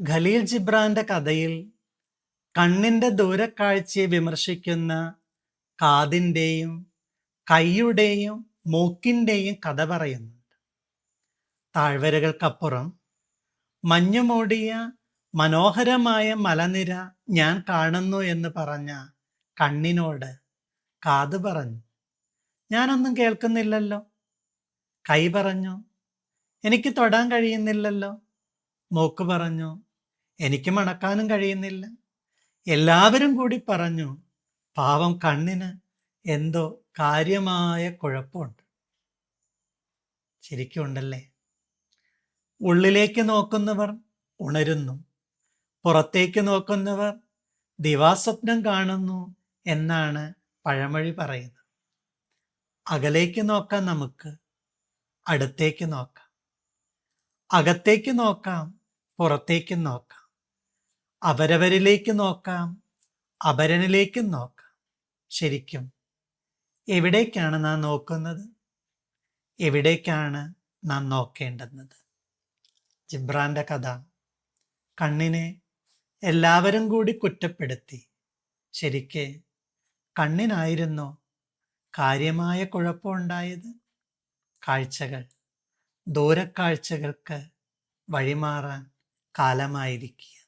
ഖലീൽ ജിബ്രാന്റെ കഥയിൽ കണ്ണിന്റെ ദൂരക്കാഴ്ചയെ വിമർശിക്കുന്ന കാതിന്റെയും കൈയുടെയും മൂക്കിന്റെയും കഥ പറയുന്നുണ്ട് താഴ്വരകൾക്കപ്പുറം മഞ്ഞുമൂടിയ മനോഹരമായ മലനിര ഞാൻ കാണുന്നു എന്ന് പറഞ്ഞ കണ്ണിനോട് കാത് പറഞ്ഞു. ഞാനൊന്നും കേൾക്കുന്നില്ലല്ലോ. കൈ പറഞ്ഞു. എനിക്ക് തൊടാൻ കഴിയുന്നില്ലല്ലോ. മൂക്ക് പറഞ്ഞു. എനിക്ക് മണക്കാനും കഴിയുന്നില്ല. എല്ലാവരും കൂടി പറഞ്ഞു പാവം കണ്ണിന് എന്തോ കാര്യമായ കുഴപ്പമുണ്ട്. ശരിക്കും ഉണ്ടല്ലേ ഉള്ളിലേക്ക് നോക്കുന്നവർ ഉണരുന്നു. പുറത്തേക്ക് നോക്കുന്നവർ ദിവാസ്വപ്നം കാണുന്നു എന്നാണ് പഴമൊഴി പറയുന്നത്. അകലേക്ക് നോക്കാം നമുക്ക് അടുത്തേക്ക് നോക്കാം. അകത്തേക്ക് നോക്കാം പുറത്തേക്ക് നോക്കാം. അവരവരിലേക്ക് നോക്കാം. അപരനിലേക്കും നോക്കാം. ശരിക്കും എവിടേക്കാണ് നാം നോക്കുന്നത്? എവിടേക്കാണ് നാം നോക്കേണ്ടുന്നത്? ജിബ്രാന്റെ കഥ കണ്ണിനെ എല്ലാവരും കൂടി കുറ്റപ്പെടുത്തി. ശരിക്ക് കണ്ണിനായിരുന്നു കാര്യമായ കുഴപ്പമുണ്ടായത് കാഴ്ചകൾ ദൂരക്കാഴ്ചകൾക്ക് വഴിമാറാൻ കാലമായിരിക്കുക.